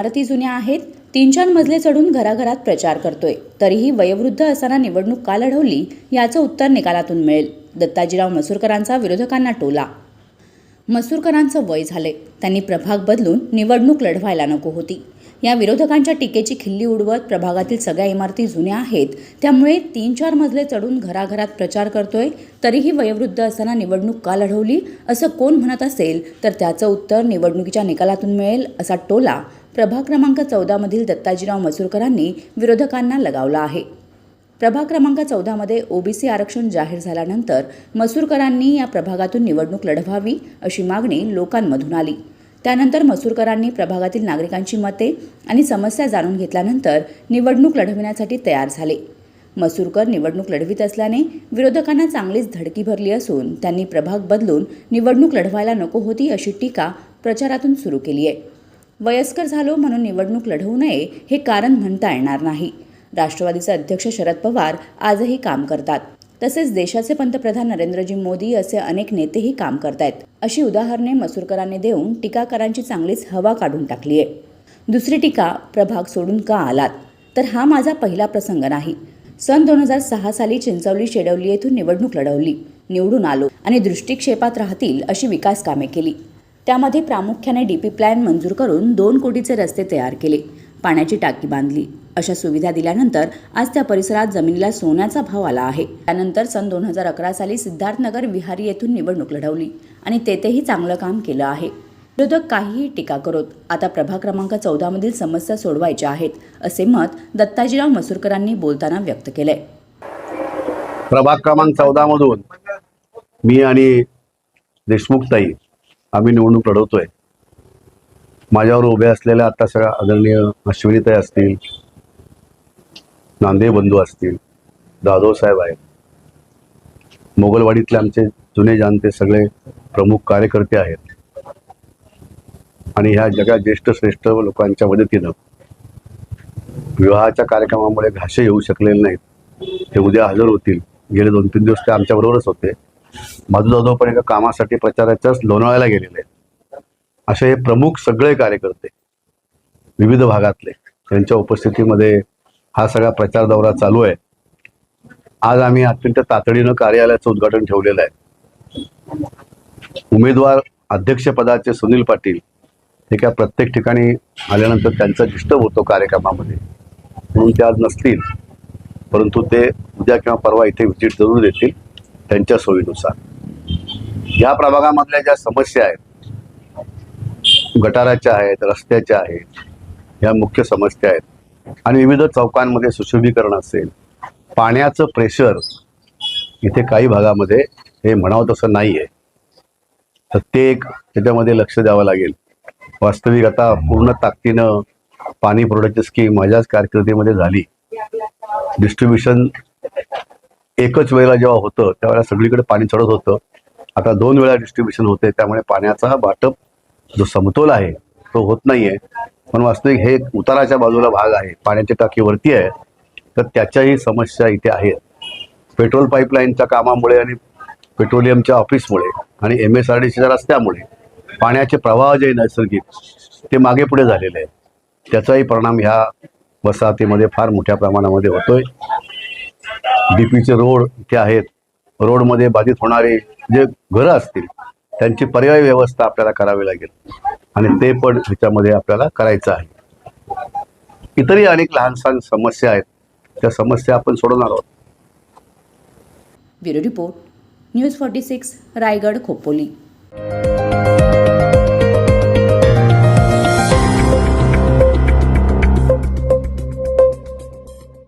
इमारती जुन्या आहेत तीन चार मजले चढून घराघरात प्रचार करतोय. तरीही वयोवृद्ध असताना निवडणूक का लढवली याचं उत्तर निकालातून मिळेल. दत्ताजीराव मसूरकरांचा विरोधकांना टोला. मसूरकरांचं वय झाले. त्यांनी प्रभाग बदलून निवडणूक लढवायला नको होती. या विरोधकांच्या टीकेची खिल्ली उडवत प्रभागातील सगळ्या इमारती जुन्या आहेत. त्यामुळे तीन चार मजले चढून घराघरात प्रचार करतोय. तरीही वयोवृद्ध असताना निवडणूक का लढवली? असं कोण म्हणत असेल? तर त्याचं उत्तर निवडणुकीच्या निकालातून मिळेल असा टोला प्रभाग क्रमांक चौदामधील दत्ताजीराव मसूरकरांनी विरोधकांना लगावला आहे. प्रभाग क्रमांक चौदामध्ये ओबीसी आरक्षण जाहीर झाल्यानंतर मसूरकरांनी या प्रभागातून निवडणूक लढवावी अशी मागणी लोकांमधून आली. त्यानंतर मसूरकरांनी प्रभागातील नागरिकांची मते आणि समस्या जाणून घेतल्यानंतर निवडणूक लढविण्यासाठी तयार झाले. मसूरकर निवडणूक लढवित असल्याने विरोधकांना चांगलीच धडकी भरली असून त्यांनी प्रभाग बदलून निवडणूक लढवायला नको होती अशी टीका प्रचारातून सुरू केली आहे. वयस्कर झालो म्हणून निवडणूक लढवू नये हे कारण म्हणता येणार नाही. राष्ट्रवादीचे अध्यक्ष शरद पवार आजही काम करतात. तसेच देशाचे पंतप्रधान नरेंद्रजी मोदी असे अनेक नेतेही काम करतायत. अशी उदाहरणे मसूरकरांनी देऊन टीकाकारांची चांगलीच हवा काढून टाकली आहे. दुसरी टीका प्रभाग सोडून का आलात? तर हा माझा पहिला प्रसंग नाही. सन दोन हजार सहा साली चिंचवली शेडवली येथून निवडणूक लढवली. निवडून आलो आणि दृष्टिक्षेपात राहतील अशी विकास कामे केली. त्यामध्ये प्रामुख्याने डीपी प्लॅन मंजूर करून दोन कोटीचे रस्ते तयार केले. पाण्याची टाकी बांधली. अशा सुविधा दिल्यानंतर आज त्या परिसरात जमिनीला सोन्याचा भाव आला आहे. त्यानंतर सन दोन हजार अकरा साली सिद्धार्थनगर विहारी येथून निवडणूक लढवली आणि तेथेही चांगलं काम केलं आहे. विरोधक काहीही टीका करोत आता प्रभाग क्रमांक चौदामधील समस्या सोडवायच्या आहेत असे मत दत्ताजीराव मसूरकरांनी बोलताना व्यक्त केलंय. प्रभाग क्रमांक चौदा मधून मी आणि देशमुखताई आम्ही निवडणूक लढवतोय. माझ्यावर उभे असलेल्या आता सगळ्या आदरणीय अश्विनीताई असतील नांदे बंधू असतील जाधव साहेब आहेत मोगलवाडीतले आमचे जुने जाणते सगळे प्रमुख कार्यकर्ते आहेत. आणि ह्या जगात ज्येष्ठ श्रेष्ठ लोकांच्या मदतीनं विवाहाच्या कार्यक्रमामुळे घाशे येऊ शकलेले नाहीत. ते उद्या हजर होतील. गेले दोन तीन दिवस ते आमच्याबरोबरच होते. माधू जाधव पण एका कामासाठी प्रचाराच्याच लोणावळ्याला गेलेले आहेत. असे हे प्रमुख सगळे कार्यकर्ते विविध भागातले त्यांच्या उपस्थितीमध्ये हा सगळा प्रचार दौरा चालू आहे. आज आम्ही अत्यंत तातडीनं कार्यालयाचं उद्घाटन ठेवलेलं आहे. उमेदवार अध्यक्षपदाचे सुनील पाटील हे काय प्रत्येक ठिकाणी आल्यानंतर त्यांचा डिस्टर्ब होतो कार्यक्रमामध्ये. म्हणून ते आज नसतील. परंतु ते उद्या किंवा परवा इथे व्हिजिट जरूर देतील त्यांच्या सोयीनुसार. या प्रभागामधल्या ज्या समस्या आहेत गटाराच्या आहेत रस्त्याच्या आहेत या मुख्य समस्या आहेत. आणि विविध चौकांमध्ये सुशोभीकरण असेल पाण्याचं प्रेशर इथे काही भागामध्ये हे म्हणावं तसं नाही आहे तर ते एक त्याच्यामध्ये लक्ष द्यावं लागेल. वास्तविक आता पूर्ण ताकदीनं पाणी पुरवठ्याची स्कीम माझ्याच कारकिर्दीमध्ये झाली. डिस्ट्रीब्युशन एकच वेळेला जेव्हा होतं त्यावेळेला सगळीकडे पाणी चढत होतं. आता दोन वेळा डिस्ट्रीब्युशन होते त्यामुळे पाण्याचा वाटप जो समतोल आहे तो होत नाहीये. पण वास्तविक हे उताराच्या बाजूला भाग आहे पाण्याची टाकी वरती आहे तर त्याच्याही समस्या इथे आहेत पेट्रोल पाईपलाईनच्या कामामुळे आणि पेट्रोलियमच्या ऑफिसमुळे आणि एम एस आर डी सीच्या रस्त्यामुळे पाण्याचे प्रवाह जे नैसर्गिक ते मागे पुढे झालेले आहेत. त्याचाही परिणाम ह्या वसाहतीमध्ये फार मोठ्या प्रमाणामध्ये होतोय. डीपीचे रोड इथे आहेत. रोडमध्ये बाधित होणारे जे घरं असतील त्यांची पर्यायी व्यवस्था आपल्याला करावी लागेल. आणि ते पण ह्याच्यामध्ये आपल्याला करायचं आहे. इतरही अनेक लहान सहान समस्या आहेत. त्या समस्या आपण सोडवणार आहोत. Bureau report news forty six Raigad Khopoli.